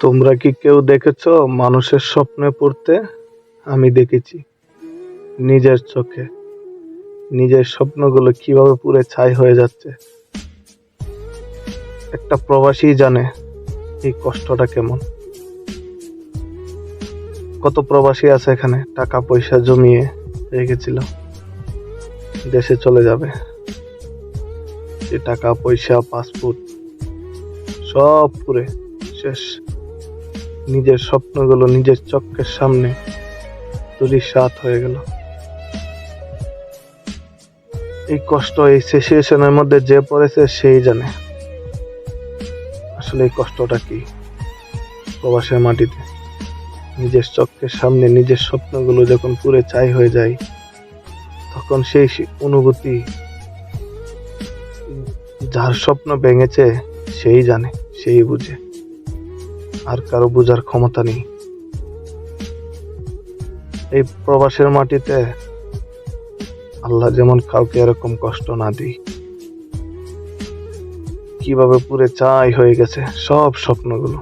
তোমরা কি কেউ দেখেছ মানুষের স্বপ্নে পড়তে? আমি দেখেছি। নিজের চোখে। নিজের স্বপ্নগুলো কীভাবে পুরে ছাই হয়ে যাচ্ছে। একটা প্রবাসী জানে এই কষ্টটা কেমন। কত প্রবাসী আছে এখানে, টাকা পয়সা জমিয়ে রেখেছিল। দেশে চলে যাবে। টাকা, পয়সা, পাসপোর্ট সব পুরে শেষ। নিজের স্বপ্নগুলো নিজের চোখের সামনে সাত হয়ে গেল। এই কষ্ট এই সিচুয়েশনের মধ্যে যে পড়েছে সেই জানে। আসলে এই কষ্টটা কি? প্রবাসের মাটিতে নিজের চক্ষের সামনে নিজের স্বপ্নগুলো যখন পুরে চাই হয়ে যায়, তখন সেই অনুভূতি যার স্বপ্ন ভেঙেছে, সেই জানে, সেই বুঝে। আর কারও বোঝার ক্ষমতা নেই। এই প্রবাসের মাটিতে আল্লাহ যেমন কাউকে এরকম কষ্ট না দিই কীভাবে পুরে চাই হয়ে গেছে সব স্বপ্নগুলো।